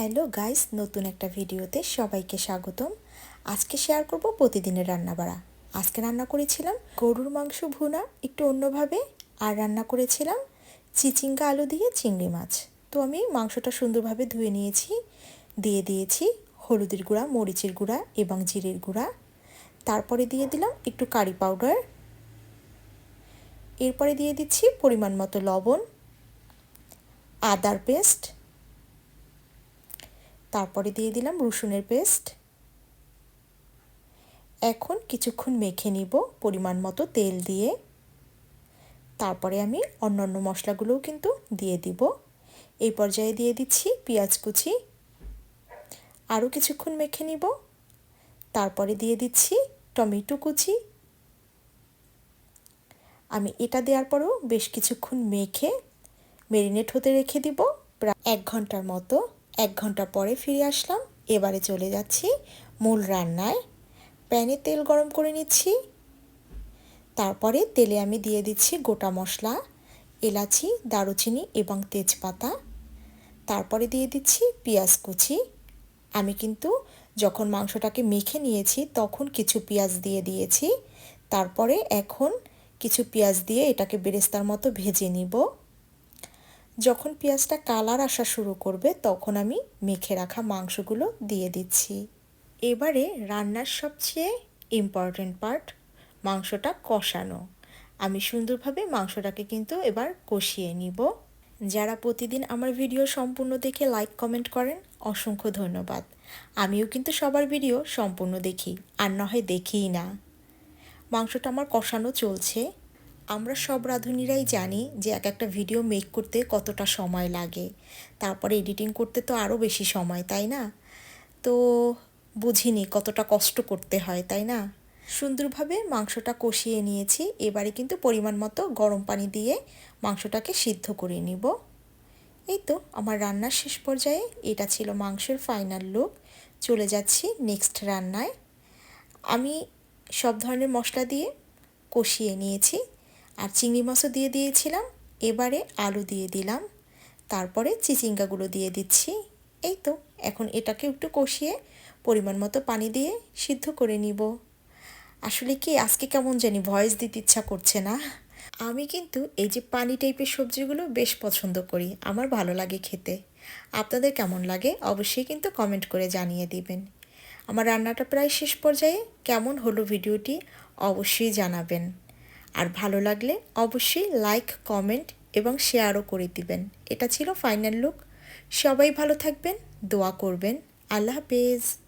Hello guys, নতুন একটা ভিডিওতে সবাইকে স্বাগতম। আজকে শেয়ার করব প্রতিদিনের রান্না বাড়া। আজকে রান্না করেছিলাম গরুর মাংস ভুনা একটু অন্যভাবে, আর রান্না করেছিলাম চিচিঙ্গা আলু দিয়ে চিংড়ি মাছ। তো আমি মাংসটা সুন্দরভাবে ধুয়ে নিয়েছি, দিয়ে দিয়েছি হলুদের গুঁড়া, মরিচের গুঁড়া এবং জিরের গুঁড়া। তারপরে দিয়ে দিলাম একটু কারি পাউডার। এরপরে দিয়ে দিচ্ছি পরিমাণ মতো লবণ, আদার পেস্ট তারপরে দিয়ে দিলাম রসুনের পেস্ট। এখন কিছুক্ষণ মেখে নিব পরিমাণ মতো তেল দিয়ে। তারপরে আমি অন্যান্য মশলাগুলোও কিন্তু দিয়ে দিব। এই পর্যায়ে দিয়ে দিচ্ছি পেঁয়াজ কুচি। আরও কিছুক্ষণ মেখে নিব। তারপরে দিয়ে দিচ্ছি টমেটো কুচি। আমি এটা দেওয়ার পরেও বেশ কিছুক্ষণ মেখে মেরিনেট হতে রেখে দিব প্রায় এক ঘণ্টার মতো। এক ঘণ্টা পরে ফিরে আসলাম। এবারে চলে যাচ্ছি মূল রান্নায়। প্যানে তেল গরম করে নিচ্ছি। তারপরে তেলে আমি দিয়ে দিচ্ছি গোটা মশলা, এলাচি, দারুচিনি এবং তেজপাতা। তারপরে দিয়ে দিচ্ছি পেঁয়াজ কুচি। আমি কিন্তু যখন মাংসটাকে মেখে নিয়েছি তখন কিছু পেঁয়াজ দিয়ে দিয়েছি। তারপরে এখন কিছু পেঁয়াজ দিয়ে এটাকে বেরেস্তার মতো ভেজে নিব। যখন পেঁয়াজটা কালার আসা শুরু করবে, তখন আমি মেখে রাখা মাংসগুলো দিয়ে দিচ্ছি। এবারে রান্নার সবচেয়ে ইম্পর্টেন্ট পার্ট মাংসটা কষানো। আমি সুন্দরভাবে মাংসটাকে কিন্তু এবার কষিয়ে নিব। যারা প্রতিদিন আমার ভিডিও সম্পূর্ণ দেখে লাইক কমেন্ট করেন, অসংখ্য ধন্যবাদ। আমিও কিন্তু সবার ভিডিও সম্পূর্ণ দেখি, আর নয় দেখিই না। মাংসটা আমার কষানো চলছে। আমরা সব রাঁধুনিরাই জানি যে এক একটা ভিডিও মেক করতে কতটা সময় লাগে। তারপরে এডিটিং করতে তো আরও বেশি সময়, তাই না? তো বুঝিনি কতটা কষ্ট করতে হয়, তাই না? সুন্দরভাবে মাংসটা কষিয়ে নিয়েছি, এবারে কিন্তু পরিমাণ মতো গরম পানি দিয়ে মাংসটাকে সিদ্ধ করে নিব। এই তো আমার রান্নার শেষ পর্যায়ে এটা ছিল মাংসের ফাইনাল লুক চলে যাচ্ছি নেক্সট রান্নায়। আমি সব ধরনের মশলা দিয়ে কষিয়ে নিয়েছি। আর চিংড়ি মাছও দিয়ে দিয়েছিলাম। এবারে আলু দিয়ে দিলাম। তারপরে চিচিঙ্গাগুলো দিয়ে দিচ্ছি। এই তো, এখন এটাকে একটু কষিয়ে পরিমাণ মতো পানি দিয়ে সিদ্ধ করে নিব। আসলে কি, আজকে কেমন জানি ভয়েস দিতে ইচ্ছা করছে না। আমি কিন্তু এই যে পানি টাইপের সবজিগুলো বেশ পছন্দ করি, আমার ভালো লাগে খেতে। আপনাদের কেমন লাগে অবশ্যই কিন্তু কমেন্ট করে জানিয়ে দিবেন। আমার রান্নাটা প্রায় শেষ পর্যায়ে, কেমন হলো ভিডিওটি অবশ্যই জানাবেন। আর ভালো লাগলে অবশ্যই লাইক কমেন্ট এবং শেয়ারও করে দিবেন। এটা ছিল ফাইনাল লুক সবাই ভালো থাকবেন, দোয়া করবেন। আল্লাহ হাফেজ।